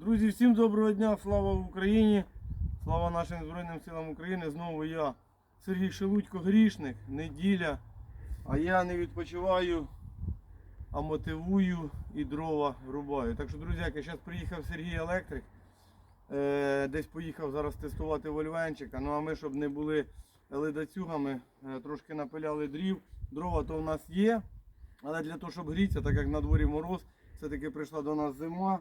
Друзі, всім доброго дня, слава Україні, слава нашим Збройним силам України. Знову я, Сергій Шелудько, грішник, неділя. А я не відпочиваю, а мотивую і дрова рубаю. Так що, друзяки, зараз приїхав Сергій Електрик. Е, десь поїхав зараз тестувати вольвенчика. Ну а ми, щоб не були ледацюгами, е, трошки напиляли дрів. Дрова то в нас є. Але для того, щоб грітися, так як на дворі мороз, все-таки прийшла до нас зима.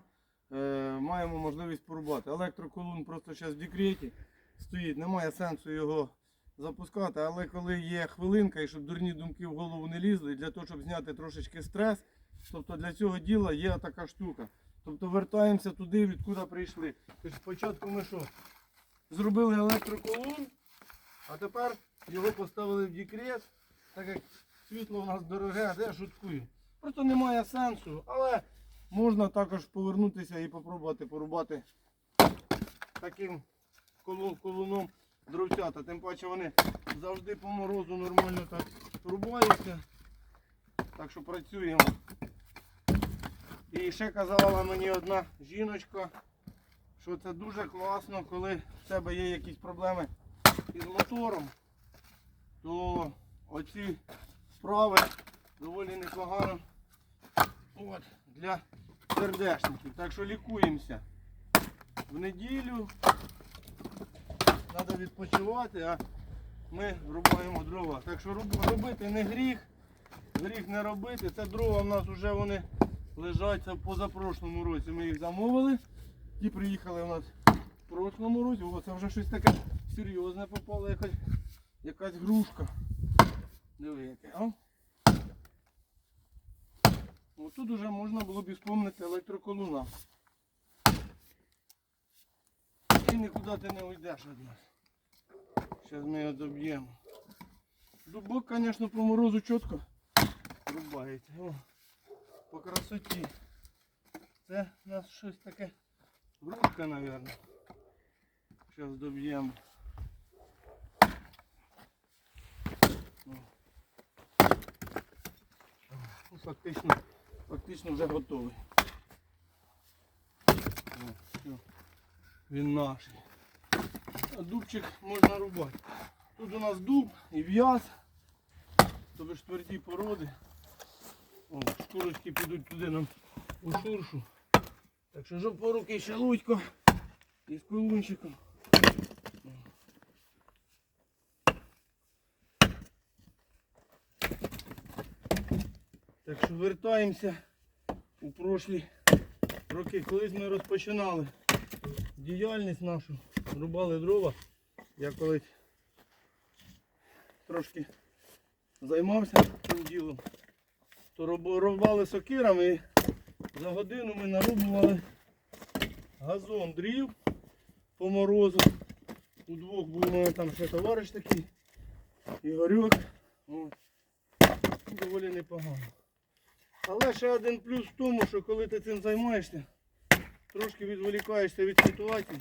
Е, маємо можливість порубати. Електроколун просто зараз в декреті стоїть, немає сенсу його запускати, але коли є хвилинка і щоб дурні думки в голову не лізли, для того, щоб зняти трошечки стрес, тобто для цього діла є така штука. Тобто вертаємося туди, відкуди прийшли. Тобто спочатку ми що? Зробили електроколун, а тепер його поставили в декрет, так як світло у нас дороге, де шуткую. Просто немає сенсу, але можна також повернутися і попробувати порубати таким колун, колуном дровцята. Тим паче вони завжди по морозу нормально так рубаються. Так що працюємо. І ще казала мені одна жіночка, що це дуже класно, коли в тебе є якісь проблеми із мотором, то оці вправи доволі непогано от, для сердечників. Так що лікуємося. В неділю треба відпочивати, а ми рубаємо дрова. Так що робити не гріх, гріх не робити. Це дрова в нас вже вони лежать це в позапрошлому році. Ми їх замовили. Ті приїхали у нас в прошлому році. О, це вже щось таке серйозне попало, якась, якась грушка. Диви яке, а? О, тут уже можна було б і вспомнити електроколуна. І нікуди ти не уйдеш від нас. Зараз ми його доб'ємо. Дубок, звісно, по морозу чітко рубається. О, по красоті. Це у нас щось таке грушка, мабуть. Зараз доб'ємо. Фактично, фактично вже готовий. Він наш. А дубчик можна рубати. Тут у нас дуб і в'яз, тобто ж тверді породи. О, шкурочки підуть туди нам у шуршу. Так що жопоруки ще лудько із колунчиком. Вертаємося у прошлі роки. Колись ми розпочинали діяльність нашу, рубали дрова. Я колись трошки займався цим ділом, то рубали сокирами і за годину ми нарубували газон дрів по морозу. Удвох був у мене там ще товариш такий, Ігорюк. Доволі непогано. Але ще один плюс в тому, що коли ти цим займаєшся, трошки відволікаєшся від ситуації.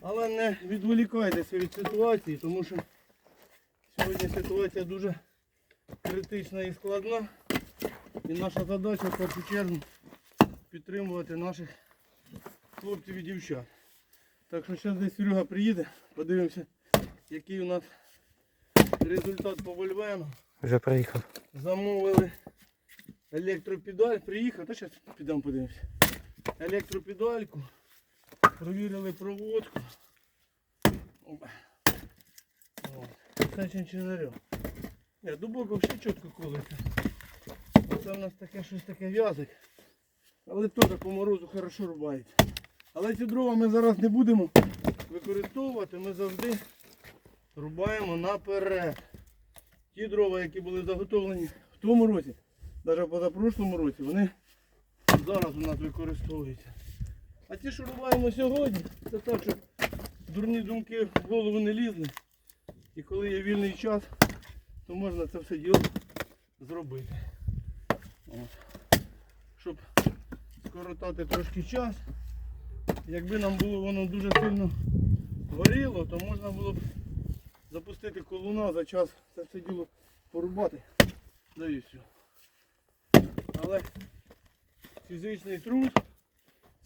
Але не відволікайтеся від ситуації, тому що сьогодні ситуація дуже критична і складна. І наша задача в першу чергу підтримувати наших хлопців і дівчат. Так що зараз десь Серега приїде, подивимося, який у нас результат по вольвену. Вже приїхав. Замовили електропедаль, приїхав, та зараз підемо подивимося. Електропедальку, провірили проводку. Це чинчинарем. Ні, дубок взагалі чітко колиться. Оце в нас таке щось таке в'язик. Але теж по морозу хорошо рубається. Але ці дрова ми зараз не будемо використовувати, ми завжди рубаємо наперед. Ті дрова, які були заготовлені в тому році, навіть позапрошлому році, вони зараз у нас використовуються. А ті, що рубаємо сьогодні, це так, щоб дурні думки в голову не лізли. І коли є вільний час, то можна це все діло зробити. От. Щоб скоротати трошки час. Якби нам було воно дуже сильно горіло, то можна було б запустити колуна за час це все діло порубати. Да і все. Але фізичний труд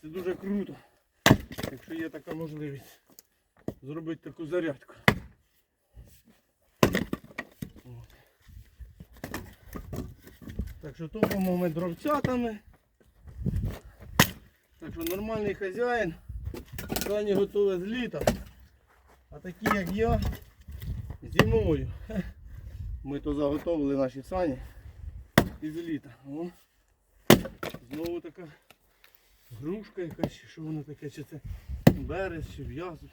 Це дуже круто, якщо є така можливість зробити таку зарядку. Так що топимо ми дровцятами. Так що нормальний хазяїн. Сані готове з літа. А такі як я зимою. Ми то заготовили наші сані із літа. Знову така грушка якась, що воно таке, чи це берез, чи в'язок.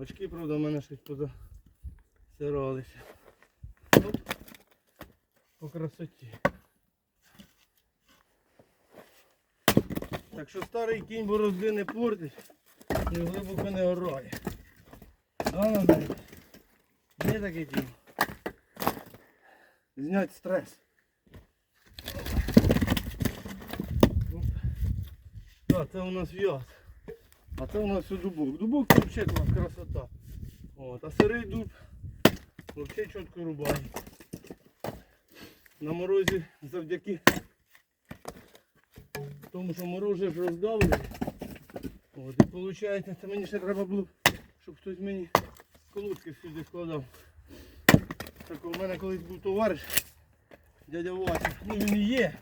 Очки, правда, в мене щось позасиралися. По красоті. Так що старий кінь борозди не портить і глибоко не орає. Назарій? Є такий кінь. Знять стрес. Так, це у нас в'яз. А це у нас все дубок. Дубок це взагалі красота. От, а сирий дуб взагалі чітко рубає. На морозі завдяки тому, що морози ж роздавлює. От, і виходить, це мені ще треба було, щоб хтось мені колодки сюди складав. Так у мене колись був товариш, дядя Вася. Ну він і є.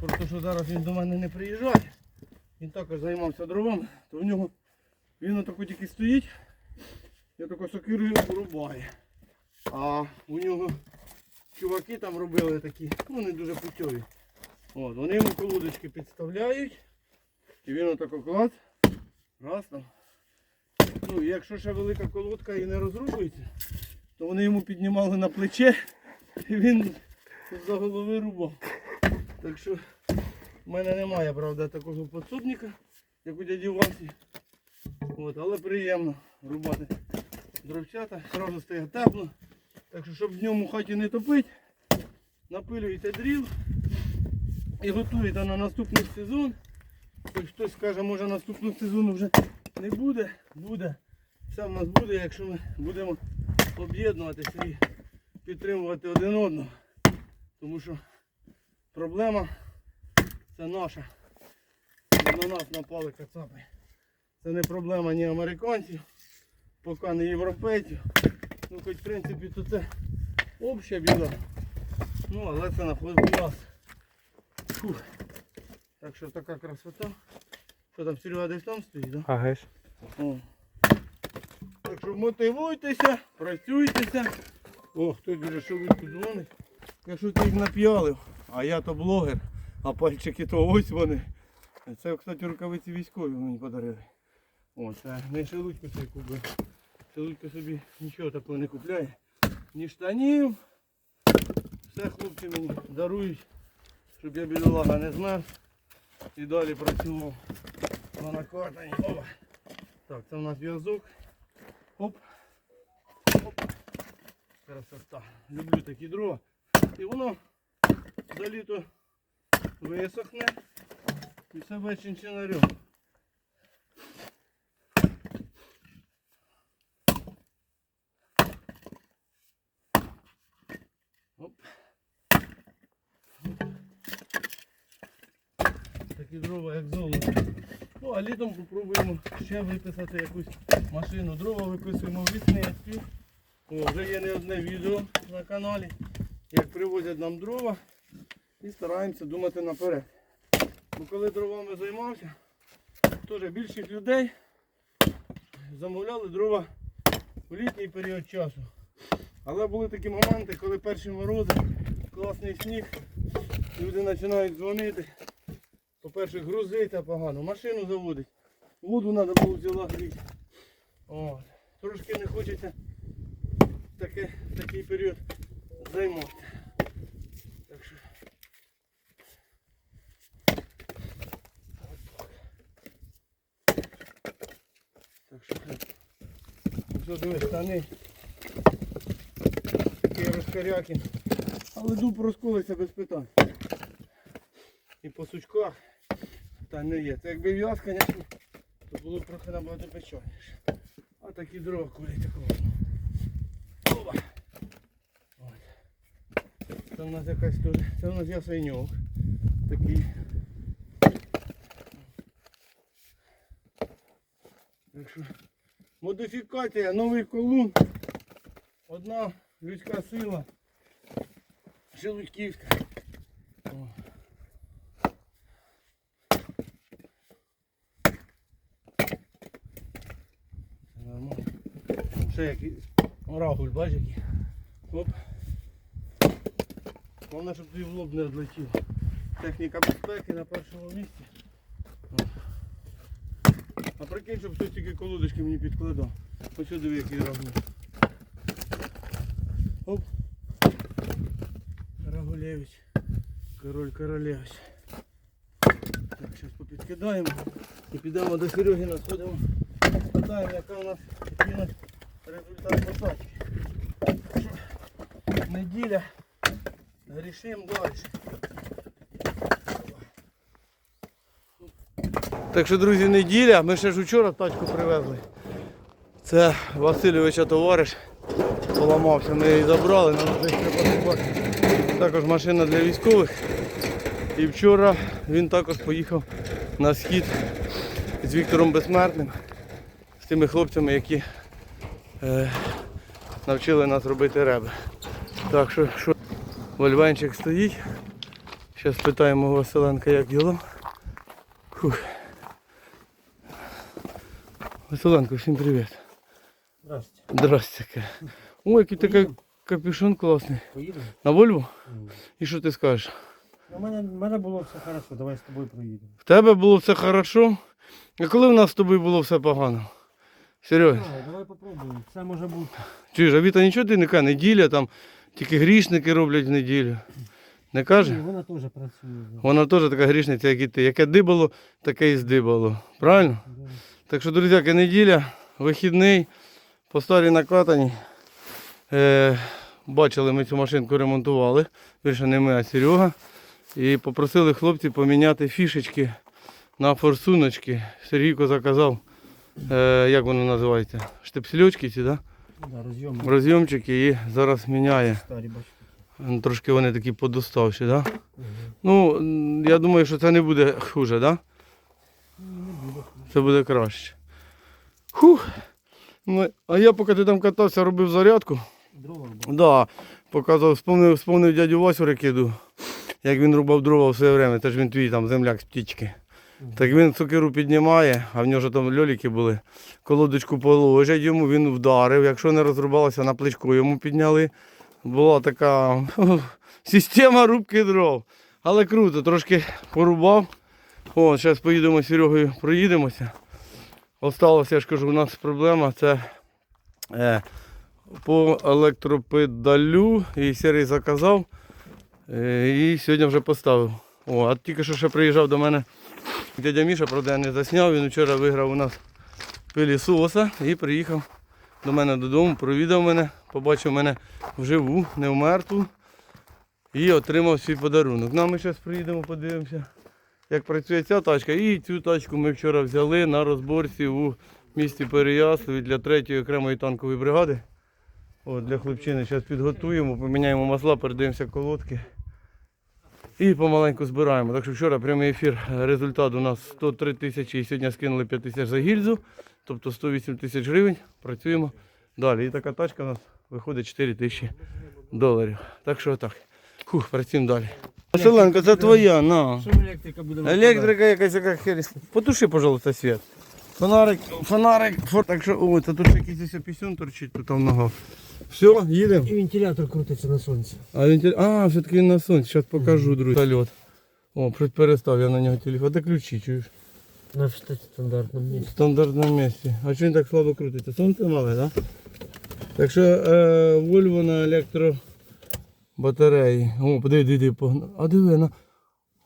Просто що зараз він до мене не приїжджає. Він також займався дровами, то в нього він отако тільки стоїть, я тако сокирою рубає. А у нього чуваки там робили такі, ну не дуже путьові. От, вони йому колодочки підставляють. І він отако клад. Раз там. Ну, якщо ще велика колодка і не розрушується, то вони йому піднімали на плече і він за голови рубав. Так що в мене немає, правда, такого подсобника, як у дяді Васі. От, але приємно рубати дровчата, одразу стає тепло. Так що, щоб днем у хаті не топити, напилюєте дріл і готуєте на наступний сезон. Хоч хтось скаже, може наступного сезону вже не буде, буде. Все в нас буде, якщо ми будемо об'єднуватися і підтримувати один одного. Тому що проблема це наша. На нас напали кацапи. Це не проблема ні американців, поки не європейців. Ну хоч в принципі то це обща біда. Ну але це у нас. Фух. Так що така красота. Що там Серега десь там стоїть, да? Ага. О. Так що мотивуйтеся, працюйтеся. О, хтось дуже шелудьку дзвонить. Якщо ти їх нап'ялив, а я то блогер, а пальчики то ось вони. Це, кстати, рукавиці військові мені подарили. О, це не шелудьку собі купив. Шелудько собі нічого такого не купляє. Ні штанів. Все хлопці мені дарують, щоб я бідолага не змерз. І далі працював на накатанні. Так, це у нас в'язок. Оп. Оп. Красота. Люблю такі дрова. І воно за літо висохне і себе чинчинарем. Оп. Такі дрова як золото. Ну а літом попробуємо ще виписати якусь машину. Дрова виписуємо в лісництві. Вже є не одне відео на каналі, як привозять нам дрова і стараємося думати наперед. Бо коли дровами займався, теж більшість людей замовляли дрова в літній період часу. Але були такі моменти, коли перші морози, класний сніг, люди починають дзвонити. По-перше, грузиться погано, машину заводить, воду треба було взяла гріти. Трошки не хочеться таке, такий період займати. Так що. Так що все диви, штани. Такий розкарякін. Але дуб розколиться без питань. І по сучках та не є. Це якби в'яз, звісно, то було б трохи набагато печальніше. А такі дрова курять такого. Опа. Це у нас якась тут. Це у нас ясеньок. Такий. Так що модифікація, новий колун. Одна людська сила. Шелудьківська. Нормально. Ще який рагуль, бачиш. Оп. Головне, щоб тобі в лоб не відлетів. Техніка безпеки на першому місці. Прикинь, щоб хтось тільки колодочки мені підкладав. Ось сюди який рагуль. Оп. Рагулевич. Король Королевич. Так, зараз попідкидаємо і підемо до Серегіна, сходимо, спитаємо, яка у нас результат посадки. Неділя. Рішимо далі. Так що, друзі, неділя. Ми ще ж вчора тачку привезли. Це Васильовича товариш. Поламався, ми її забрали, нам вже треба. Також машина для військових. І вчора він також поїхав на схід з Віктором Безсмертним, з тими хлопцями, які е, навчили нас робити реби. Так що, що Вольванчик стоїть. Зараз питаємо Василенка, як діло. Фух. Василенко, всім привіт. Здравствуйте. Здрасте. Ой, який такий капюшон класний. Поїдемо? На Вольву? І що ти скажеш? У мене, в мене було все хорошо, давай з тобою проїдемо. В тебе було все хорошо. А коли в нас з тобою було все погано? Серйозно. Давай, давай попробуємо. Це може бути. Чуєш, а Віта нічого ти не каже, неділя там, тільки грішники роблять в неділю. Не Ні, вона теж працює. Вона теж така грішниця, як і ти. Яке дибало, таке і здибало. Правильно? Да. Так що, друзяки, неділя, вихідний, по старій накатані. Е, бачили, ми цю машинку ремонтували. Більше не ми, а Серега. І попросили хлопців поміняти фішечки на форсуночки. Сергійко заказав, е, як воно називається? Штепсельочки ці, да? Да, розйом розйомчики і зараз міняє. старі. Трошки вони такі подоставші, да? Угу. Ну, я думаю, що це не буде хуже, да? Це буде краще. Хух. Ну, а я поки ти там катався, робив зарядку. Дрова. Да, показав, вспомнив, вспомнив дядю Васю Ракиду, як він рубав дрова в своє время, теж він твій там земляк з птічки. Так він сокиру піднімає, а в нього ж там льоліки були. Колодочку положать йому, він вдарив. Якщо не розрубалося, на плечку йому підняли. Була така система рубки дров. Але круто, трошки порубав. О, зараз поїдемо з Серегою, проїдемося. Осталося, я ж кажу, у нас проблема це е, по електропедалю. І Серий заказав. Е, і сьогодні вже поставив. О, а тільки що ще приїжджав до мене дядя Міша, правда, я не засняв. Він вчора виграв у нас пилісоса і приїхав до мене додому, провідав мене, побачив мене вживу, не вмертву. І отримав свій подарунок. Ну, а ми зараз приїдемо, подивимося, як працює ця тачка. І цю тачку ми вчора взяли на розборці у місті Переяславі для 3-ї окремої танкової бригади. От, для хлопчини зараз підготуємо, поміняємо масла, передаємося колодки. І помаленьку збираємо. Так що вчора прямий ефір. Результат у нас 103 тисячі і сьогодні скинули 5 тисяч за гільзу. Тобто 108 тисяч гривень. Працюємо далі. І така тачка у нас виходить 4 тисячі доларів. Так що так. Фух, працюємо далі. Василенко, це твоя, на. Що електрика буде? Електрика якась яка херість. Потуши, пожалуйста, світ. Фонарик, фонарик, фор... так що, о, це тут якийсь ось пісюн торчить тут там нога. Все, їдемо. І вентилятор крутиться на сонці. А, він, теле- а, все-таки він на сонці, зараз покажу, друзі. Сальот. О, перестав я на нього телефон. Де ключі, чуєш? На вста- стандартному В місці. стандартному місці. А чого він так слабо крутиться? Сонце мале, так? Да? Так що е, Volvo на електробатареї. О, подиви, диви, погнав. А диви на.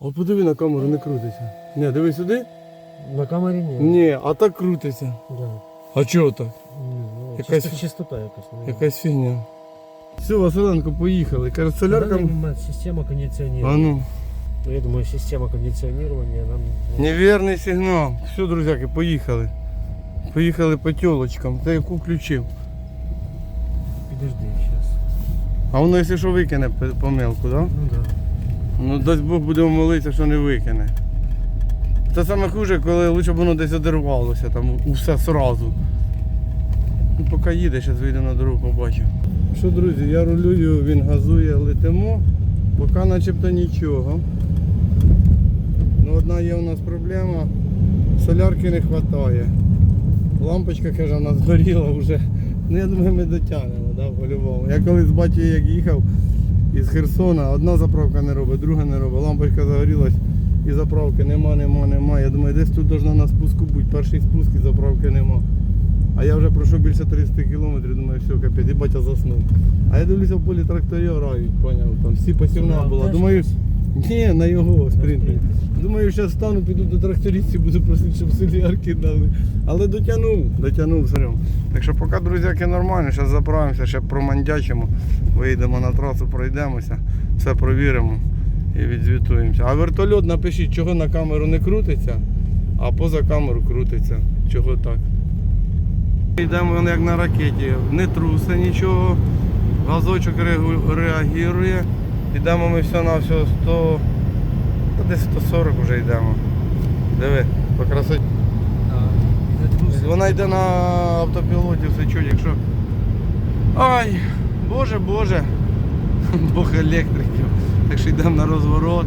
О, подиви на камеру, не крутиться. Ні, диви сюди. На камері ні. Ні, а так крутиться. Да. А чого так? Ну, Якась- чисто- Чистота якась. ну. Якась фігня. Все, Василенко, поїхали. Каже, На солярка. момент Система А кондиціонування. ну. Ну, я думаю, система кондиціонування нам... Невірний сигнал. Все, друзяки, поїхали. Поїхали по тілочкам. Та яку включив. Підожди, зараз. А воно, якщо що, викине помилку, так? Да? Ну да. Ну дасть Бог будемо молитися, що не викине. Це саме хуже, коли лучше б воно десь одервалося, там усе сразу. Ну, поки їде, зараз вийде на дорогу, побачу. Що, друзі, я рулюю, він газує, летимо. Поки начебто нічого. Ну, одна є у нас проблема. Солярки не вистачає. Лампочка, каже, у нас згоріла вже. Ну я думаю, ми дотягнемо, да, по-любому. Я колись бачив, як їхав із Херсона, одна заправка не робить, друга не робить. Лампочка загорілась і заправки нема, нема, нема. Я думаю, десь тут должна на спуску бути. Перший спуск і заправки нема. А я вже пройшов більше 300 кілометрів, думаю, все, капець, і батя заснув. А я дивлюся в полі тракторів грають, поняв, там всі посівна була. Думаю, ні, на його спринтері. Думаю, зараз стану, піду до трактористів, буду просити, щоб солярки дали. Але дотягнув, дотягнув все. Так що поки, друзяки, нормально, зараз заправимося, ще промандячимо, вийдемо на трасу, пройдемося, все провіримо і відзвітуємося. А вертольот напишіть, чого на камеру не крутиться, а поза камеру крутиться. Чого так? Йдемо як на ракеті, не труси нічого, газочок реагує. Йдемо ми все на все 100, та десь 140 вже йдемо. Диви, по красоті. Вона йде на автопілоті, все чуть, якщо. Ай, боже, боже, Бог електриків. Так що йдемо на розворот.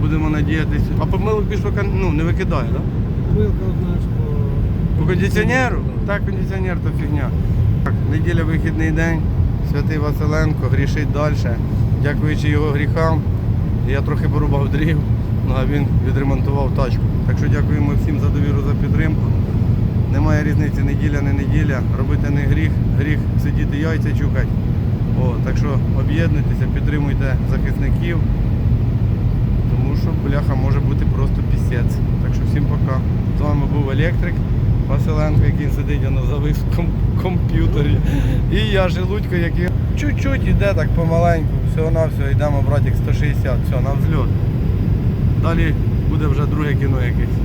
Будемо надіятися. А помилок більш поки ну, не викидає, так? Да? Вилка одна ж по... По кондиціонеру? Так, кондиціонер то фігня. Так, неділя вихідний день. Святий Василенко грішить далі. Дякуючи його гріхам, я трохи порубав дрів, ну, а він відремонтував тачку. Так що дякуємо всім за довіру, за підтримку. Немає різниці, неділя, не неділя. Робити не гріх, гріх сидіти яйця чухати. О, так що об'єднуйтеся, підтримуйте захисників. Тому що бляха може бути просто пісець. Так що всім пока. З вами був електрик Василенко, який сидить воно завис комп'ютері. І я Желудько, який чуть-чуть іде так помаленьку. всього-навсього йдемо, братик 160, все, на взльот. Далі буде вже друге кіно якесь.